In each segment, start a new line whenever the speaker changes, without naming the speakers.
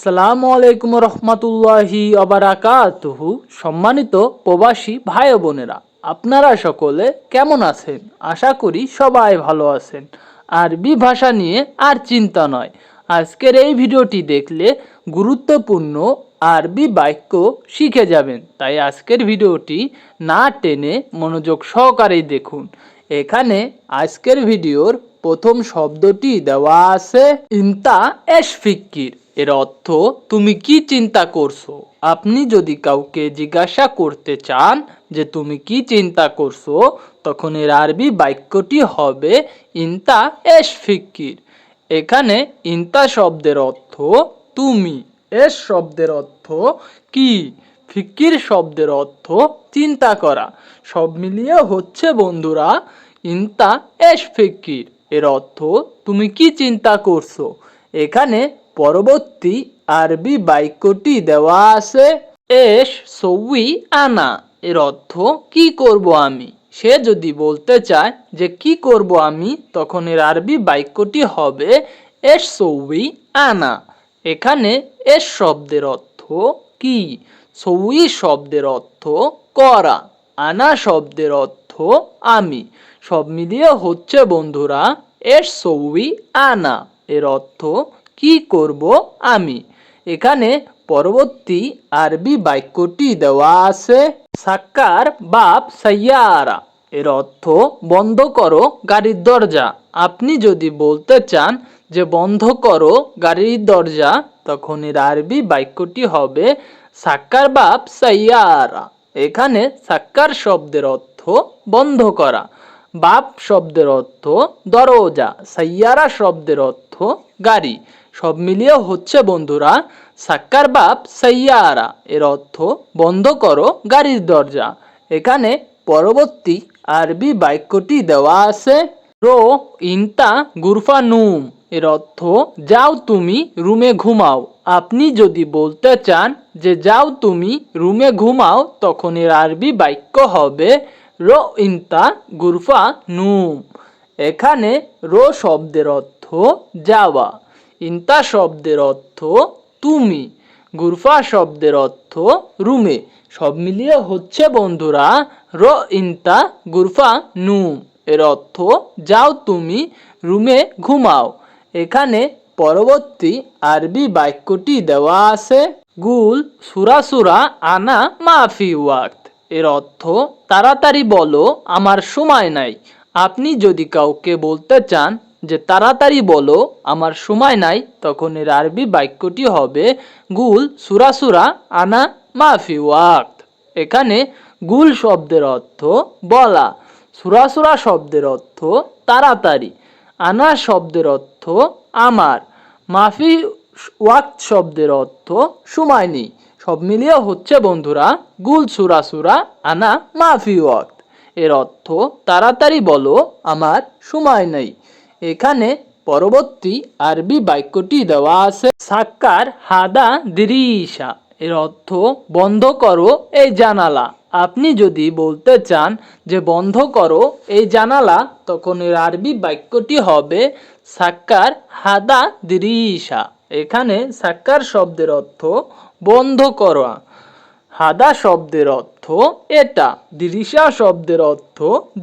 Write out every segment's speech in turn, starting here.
আসসালামু আলাইকুম রহমতুল্লাহি অবরাকাতুহু সম্মানিত প্রবাসী ভাই বোনেরা, আপনারা সকলে কেমন আছেন? আশা করি সবাই ভালো আছেন। আরবি ভাষা নিয়ে আর চিন্তা নয়। আজকের এই ভিডিওটি দেখলে গুরুত্বপূর্ণ আরবি বাক্য শিখে যাবেন। তাই আজকের ভিডিওটি না টেনে মনোযোগ সহকারেই দেখুন। এখানে আজকের ভিডিওর প্রথম শব্দটি দেওয়া আছে ইন্তা এশ ফিক্কির এর অর্থ, তুমি কি চিন্তা করছ? আপনি যদি কাউকে জিজ্ঞাসা করতে চান যে তুমি কি চিন্তা করছ, তখন এর আরবি বাক্যটি হবে ইন্তা এশ ফিক্কির। এখানে ইন্তা শব্দের অর্থ তুমি, এস শব্দের অর্থ কি ফিকির শব্দের অর্থ চিন্তা করা। সব মিলিয়ে হচ্ছে, বন্ধুরা, ইন্তা এস ফিকির এর অর্থ, তুমি কি চিন্তা করছ? এখানে পরবর্তী আরবি বাক্যটি দেওয়া আছে, এস সৌই আনা। এর অর্থ, কি করব আমি? সে যদি বলতে চায় যে, কি করব আমি? তখন এর আরবি বাক্যটি হবে, এস সৌই আনা। এখানে এস শব্দের অর্থ, কি? সৌই শব্দের অর্থ, করা। আনা শব্দের অর্থ, আমি। সব মিলিয়ে হচ্ছে, বন্ধুরা, এস সৌই আনা। এর অর্থ কি করব আমি? এখানে পরবর্তী আরবি বাক্যটি দেওয়া আছে, সাক্কার বাপ সাইয়ারা। এর অর্থ, বন্ধ করো গাড়ির দরজা। আপনি যদি বলতে চান যে বন্ধ করো গাড়ির দরজা, তখন এর আরবি বাক্যটি হবে, সাক্কার বাপ সাইয়ারা। এখানে সাক্কার শব্দের অর্থ, বন্ধ করা। বাপ শব্দের অর্থ, দরজা। সাইয়ারা শব্দের অর্থ, গাড়ি। সব মিলিয়ে হচ্ছে বন্ধুরা, সাক্কার বাপ সাইয়ারা। এর অর্থ, বন্ধ করো গাড়ির দরজা। এখানে পরবর্তী আরবি বাক্যটি দেওয়া আছে, রো ইনতা গুরফা নুম। এর অর্থ, যাও তুমি রুমে ঘুমাও। আপনি যদি বলতে চান যে যাও তুমি রুমে ঘুমাও, তখন এর আরবি বাক্য হবে রো ইনতা গুরফা নুম। এখানে রো শব্দের অর্থ যাওয়া। ইন্তা শব্দের অর্থ তুমি, গুরফা শব্দের অর্থ রুমে। সব মিলিয়ে হচ্ছে বন্ধুরা, র ইন্তা, গুরফা নুম এর অর্থ যাও তুমি, রুমে ঘুমাও। এখানে পরবর্তী আরবি বাক্যটি দেওয়া আছে, গুল, সুরা সুরা, আনা, মাফি, ওয়াক্ত। এর অর্থ, তাড়াতাড়ি বলো, আমার সময় নাই। আপনি যদি কাউকে বলতে চান যে তাড়াতাড়ি বলো, আমার সময় নাই তখন এর আরবি বাক্যটি হবে গুল সুরা সুরা আনা মাফি ওয়াক্ত এখানে গুল শব্দের অর্থ বলা, সুরা সুরা শব্দের অর্থ তাড়াতাড়ি, আনা শব্দের অর্থ আমার, মাফি ওয়াক্ত শব্দের অর্থ সময় নেই। সব মিলিয়ে হচ্ছে বন্ধুরা গুল সুরা সুরা আনা মাফি ওয়াক্ত এর অর্থ তাড়াতাড়ি বলো, আমার সময় নেই। এখানে পরবর্তী আরবি বাক্যটি দেওয়া আছে, সাক্কার হাদা দিরিশা। এর অর্থ, বন্ধ করো এই জানালা। আপনি যদি বলতে চান যে, বন্ধ করো এই জানালা, তখন এর আরবি বাক্যটি হবে, সাক্কার হাদা দিরিশা। এখানে সাক্কার শব্দের অর্থ, বন্ধ করা। হাদা শব্দের অর্থ এটা দিরিশা শব্দের অর্থ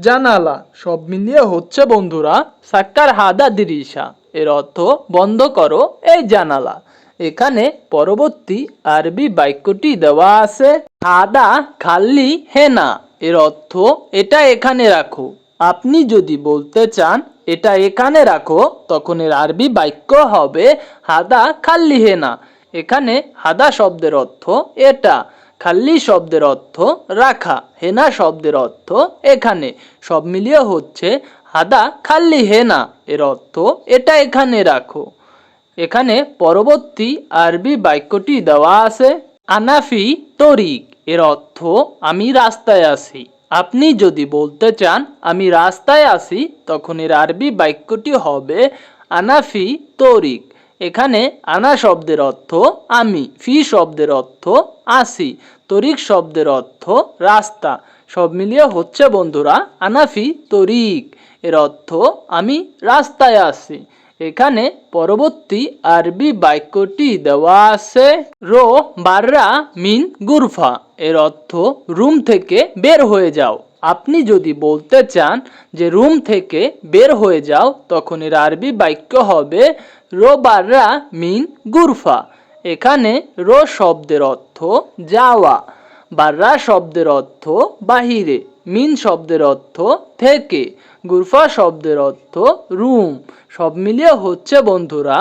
জানালা। সব মিলিয়ে হচ্ছে বন্ধুরা, সাক্কার হাদা দিরিশা এর অর্থ বন্ধ করো, এই জানালা। এখানে পরবর্তী আরবি বাক্যটি দেওয়া আছে, হাদা খাল্লি হেনা। এর অর্থ এটা এখানে রাখো। আপনি যদি বলতে চান, এটা এখানে রাখো, তখন এর আরবি বাক্য হবে হাদা খাল্লি হেনা। এখানে হাদা শব্দের অর্থ এটা। খাল্লি শব্দের অর্থ রাখা, হেনা শব্দের অর্থ এখানে। সব মিলিয়ে হচ্ছে হাদা খাল্লি হেনা, এর অর্থ এটা এখানে রাখো। এখানে পরবর্তী আরবি বাক্যটি দেওয়া আছে, আনাফি তরিক, এর অর্থ আমি রাস্তায় আসি আপনি যদি বলতে চান, আমি রাস্তায় আসি তখন এর আরবি বাক্যটি হবে আনাফি তরিক। এখানে আনা শব্দের অর্থ আমি, ফি শব্দের অর্থ আসি, তরিক শব্দের অর্থ রাস্তা। সব মিলিয়ে হচ্ছে বন্ধুরা আনাফি তরিক। এর অর্থ আমি রাস্তায় আসি। এখানে পরবর্তী আরবি বাক্যটি দেওয়া আছে, রো, বাররা, মিন, গুরফা। এর অর্থ রুম থেকে বের হয়ে যাও। আপনি যদি বলতে চান যে রুম থেকে বের হয়ে যাও, তখন এর আরবি বাক্য হবে রো বাররা মিন গুরফা। এখানে রো শব্দের অর্থ যাওয়া বাররা শব্দের অর্থ বাহিরে, মিন শব্দের অর্থ থেকে, গুরফা শব্দের অর্থ রুম। সব মিলিয়ে হচ্ছে, বন্ধুরা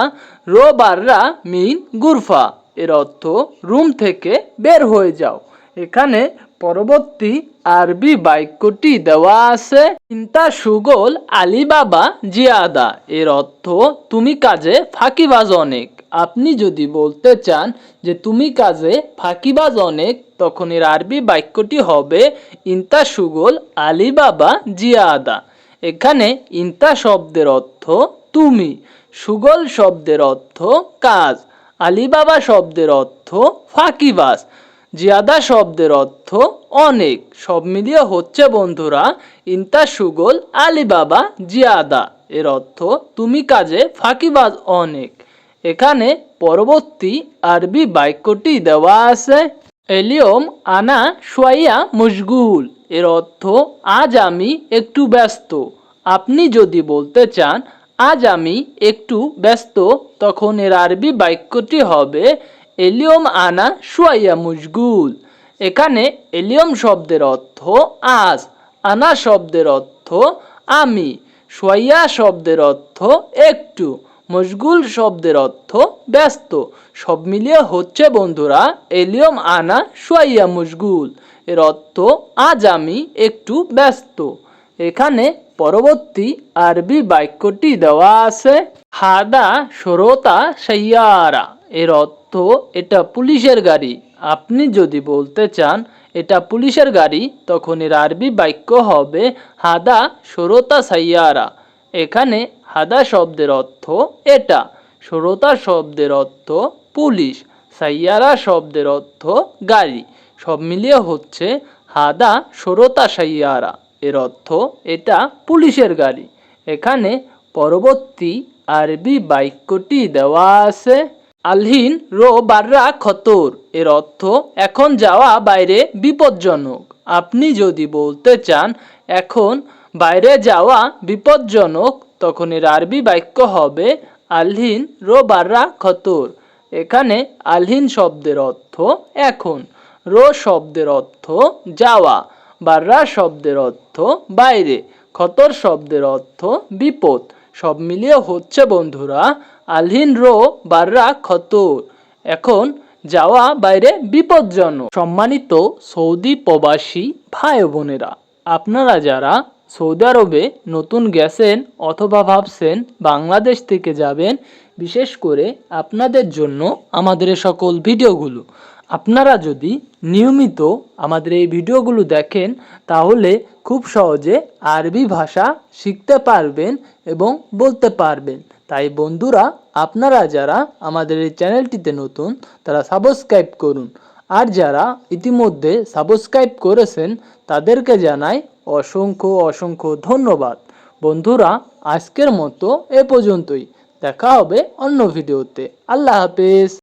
রো বাররা মিন গুরফা। এর অর্থ রুম থেকে বের হয়ে যাও। এখানে পরবর্তী আরবি বাক্যটি দেওয়া আছে, চিন্তা সুগোল আলিবাবা জিয়াদা। এর অর্থ, তুমি কাজে ফাঁকিবাজ অনেক। আপনি যদি বলতে চান যে, তুমি কাজে ফাঁকিবাজ অনেক, তখন এর আরবি বাক্যটি হবে, ইন্তা সুগোল আলিবাবা জিয়াদা। এখানে ইন্তা শব্দের অর্থ, তুমি। সুগল শব্দের অর্থ, কাজ। আলিবাবা শব্দের অর্থ, ফাঁকিবাজ। জিয়াদা শব্দের অর্থ অনেক। সব মিলিয়ে হচ্ছে, বন্ধুরা, ইন্তা সুগল আলিবাবা জিয়াদা। এর অর্থ, তুমি কাজে ফাঁকিবাজ অনেক। এখানে পরবর্তী আরবি বাক্যটি দেওয়া আছে, এলিয়ম আনা সোয়াইয়া মুশগুল। এর অর্থ, আজ আমি একটু ব্যস্ত। আপনি যদি বলতে চান, আজ আমি একটু ব্যস্ত, তখন এর আরবি বাক্যটি হবে এলিয়ম আনা সোয়াইয়া মুশগুল। এখানে এলিয়ম শব্দের অর্থ আজ, আনা শব্দের অর্থ আমি সোয়াইয়া শব্দের অর্থ একটু, মশগুল শব্দের অর্থ ব্যস্ত। সব মিলিয়ে হচ্ছে বন্ধুরা এলিয়ম আনা সোয়াইয়া মশগুল। এর অর্থ আজ আমি একটু ব্যস্ত। এখানে পরবর্তী আরবি বাক্যটি দেওয়া আছে, হাদা সরোতা সাইয়ারা। এর অর্থ এটা পুলিশের গাড়ি। আপনি যদি বলতে চান, এটা পুলিশের গাড়ি, তখন এর আরবি বাক্য হবে হাদা সরোতা সাইয়ারা। এখানে হাদা শব্দের অর্থ এটা, সরোতা শব্দের অর্থ পুলিশ, সাইয়ারা শব্দের অর্থ গাড়ি। সব মিলিয়ে হচ্ছে হাদা সরোতা সাইয়ারা, এর অর্থ এটা পুলিশের গাড়ি। এখানে পরবর্তী আরবি বাক্যটি দেওয়া আছে। আলহিন রো বাররা খতর। এর অর্থ, এখন যাওয়া বাইরে বিপজ্জনক। আপনি যদি বলতে চান, এখন বাইরে যাওয়া বিপজ্জনক, তখন এর আরবি বাক্য হবে আলহিন রো বাররা খতর। এখানে আলহিন শব্দের অর্থ, এখন। রো শব্দের অর্থ, যাওয়া। বাররা শব্দের অর্থ, বাইরে। খতর শব্দের অর্থ, বিপদ। সব মিলিয়ে হচ্ছে বন্ধুরা, আলহিন রো বাররা খতর। এখন যাওয়া বাইরে বিপজ্জনক। সম্মানিত সৌদি প্রবাসী ভাই বোনেরা আপনারা যারা সৌদি আরবে নতুন গেছেন অথবা ভাবছেন বাংলাদেশ থেকে যাবেন, বিশেষ করে আপনাদের জন্য আমাদের সকল ভিডিওগুলো। আপনারা যদি নিয়মিত আমাদের এই ভিডিওগুলো দেখেন, তাহলে খুব সহজে আরবি ভাষা শিখতে পারবেন এবং বলতে পারবেন। তাই বন্ধুরা, আপনারা যারা আমাদের এই চ্যানেলটিতে নতুন, তারা সাবস্ক্রাইব করুন। আর যারা ইতিমধ্যে সাবস্ক্রাইব করেছেন, তাদেরকে জানাই অসংখ্য অসংখ্য ধন্যবাদ। বন্ধুরা, আজকের মতো এ পর্যন্তই। দেখা হবে অন্য ভিডিওতে। আল্লাহ হাফেজ।